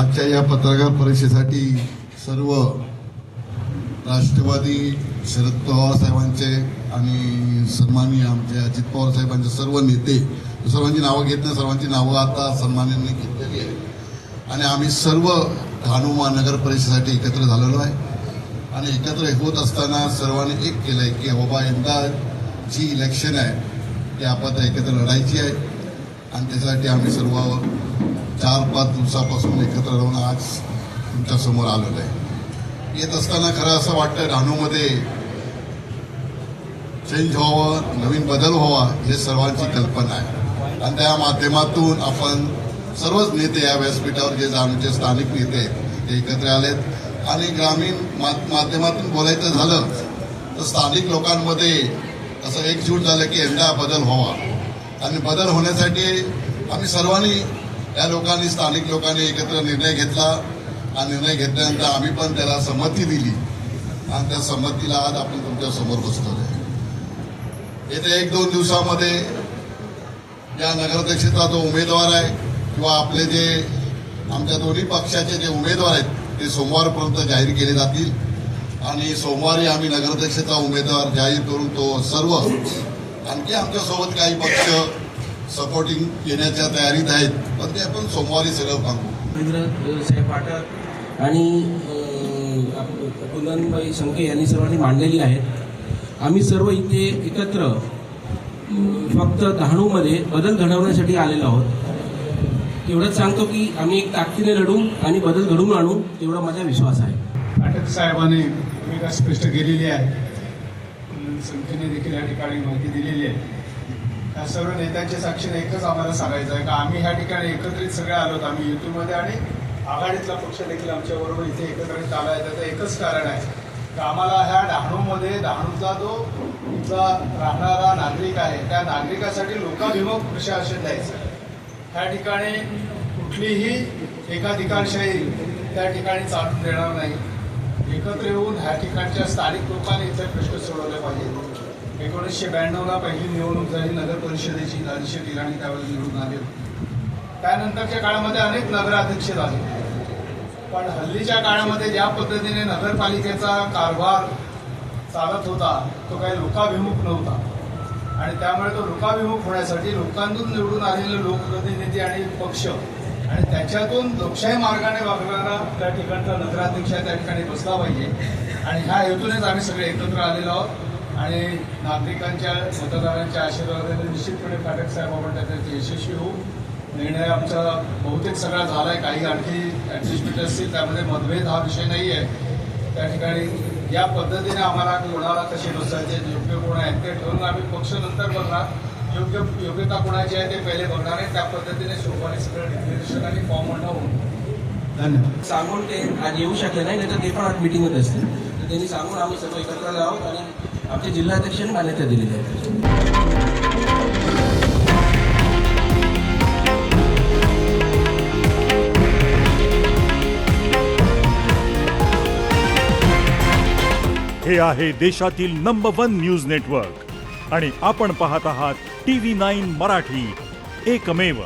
आजच्या या पत्रकार परिषदेसाठी सर्व राष्ट्रवादी शरद पवार साहेबांचे आणि सन्माननीय आमचे अजित पवार साहेबांचे सर्व नेते सर्वांची नावं घेत नाही सर्वांची नावं आता सन्मान्यांनी घेतलेली आहे आणि आम्ही सर्व डहाणू महानगर परिषदेसाठी एकत्र झालेलो आहे. आणि एकत्र होत असताना सर्वांनी एक केलंय की बाबा यंदा जी इलेक्शन आहे ती आपण एकत्र लढायची आहे. आणि त्यासाठी आम्ही सर्व चार पाच दिवसापासून एकत्र राहून आज तुमच्यासमोर आहे. येत असताना खरं असं वाटतं डहाणूमध्ये चेंज व्हावं नवीन बदल व्हावा हे सर्वांची कल्पना आहे. आणि त्या माध्यमातून आपण सर्वच नेते या व्यासपीठावर जे आमचे स्थानिक नेते आहेत ते एकत्र आलेत. आणि ग्रामीण मा- माध्यमातून बोलायचं झालं तर स्थानिक लोकांमध्ये असं एकजूट झालं की यंदा बदल व्हावा. आणि बदल होण्यासाठी आम्ही सर्वांनी या लोकांनी स्थानिक लोकांनी एकत्र निर्णय घेतला. आणि निर्णय घेतल्यानंतर आम्ही पण त्याला संमती दिली. आणि त्या संमतीला आज आपण तुमच्यासमोर बसतो येत्या एक दोन दिवसामध्ये या नगराध्यक्षाचा जो उमेदवार आहे किंवा आपले जे आमच्या दोन्ही पक्षाचे जे उमेदवार आहेत ते सोमवारपर्यंत जाहीर केले जातील. आणि सोमवारी आम्ही नगराध्यक्षाचा उमेदवार जाहीर करून तो सर्व. आणखी आमच्यासोबत काही पक्ष सपोर्टिंग येण्याच्या तयारीत आहेत. पण ते आपण सोमवारी सगळं सांगू रवींद्र साहेब पाठक आणि कुंदनबाई शंके यांनी सर्वांनी मांडलेली आहेत. आम्ही सर्व इथे एकत्र फक्त डहाणूमध्ये बदल घडवण्यासाठी आलेलो आहोत. एवढंच सांगतो की आम्ही एक ताकदीने लढू आणि बदल घडवून आणू एवढा माझा विश्वास आहे. अटक साहेबांनी भूमिका स्पष्ट केलेली आहे. संख्येने देखील या ठिकाणी माहिती दिलेली आहे. या सर्व नेत्यांच्या साक्षीने एकच आम्हाला सांगायचं आहे का आम्ही ह्या ठिकाणी एकत्रित सगळे आलोत आम्ही युतीमध्ये आणि आघाडीतला पक्ष देखील आमच्याबरोबर इथे एकत्रित आला आहे. त्याचं एकच कारण आहे का आम्हाला ह्या डहाणूमध्ये डहाणूचा जो इथला राहणारा नागरिक आहे त्या नागरिकासाठी लोकाभिमुख प्रशासन द्यायचं आहे. ह्या ठिकाणी कुठलीही एकाधिकारशाही त्या ठिकाणी चालून देणार नाही. एकत्र येऊन ह्या ठिकाणच्या स्थानिक लोकांनी इथे प्रश्न सोडवले पाहिजेत. एकोणीसशे ब्याण्णवला पहिली निवडणूक झाली नगर परिषदेची दानिशे ठिकाणी त्यावेळेस निवडून आले त्यानंतरच्या काळामध्ये अनेक नगराध्यक्ष झाले. पण हल्लीच्या काळामध्ये ज्या पद्धतीने नगरपालिकेचा कारभार चालत होता तो काही लोकाभिमुख नव्हता. आणि त्यामुळे तो लोकाभिमुख होण्यासाठी लोकांतून निवडून आलेले लोकप्रतिनिधी आणि पक्ष आणि त्याच्यातून लोकशाही मार्गाने वागणारा त्या ठिकाणचा नगराध्यक्ष त्या ठिकाणी बसला पाहिजे. आणि ह्या हेतूनेच आम्ही सगळे एकत्र आलेलो आहोत. आणि नागरिकांच्या मतदारांच्या आशीर्वादाने निश्चितपणे फाटक साहेब आपण त्याच्यात यशस्वी होऊ निर्णय आमचा बहुतेक सगळा झाला आहे काही आणखी ॲडजस्टमेंट असतील त्यामध्ये मतभेद हा विषय नाही आहे त्या ठिकाणी या पद्धतीने आम्हाला कोणाला कसे बसायचे योग्य कोण आहेत ते ठरवून आम्ही पक्ष नंतर बघणार. योग्य योग्यता कोणाची आहे ते पहिले बघणार आहे त्या पद्धतीने सोमवारी सगळं डिक्लेरेशन आणि फॉर्म म्हणणं होऊन. धन्यवाद. सांगून ते आज येऊ शकले नाही नाही तर ते पण आज मिटिंगमध्ये असतील. तर त्यांनी सांगून आम्ही सर्व एकत्र आलो आहोत आणि आमच्या जिल्हाध्यक्षांनी मान्यता दिलेली आहे हे आहे देशातील नंबर वन न्यूज नेटवर्क आणि आपण पाहत आहात टी व्ही नाईन मराठी. एकमेव.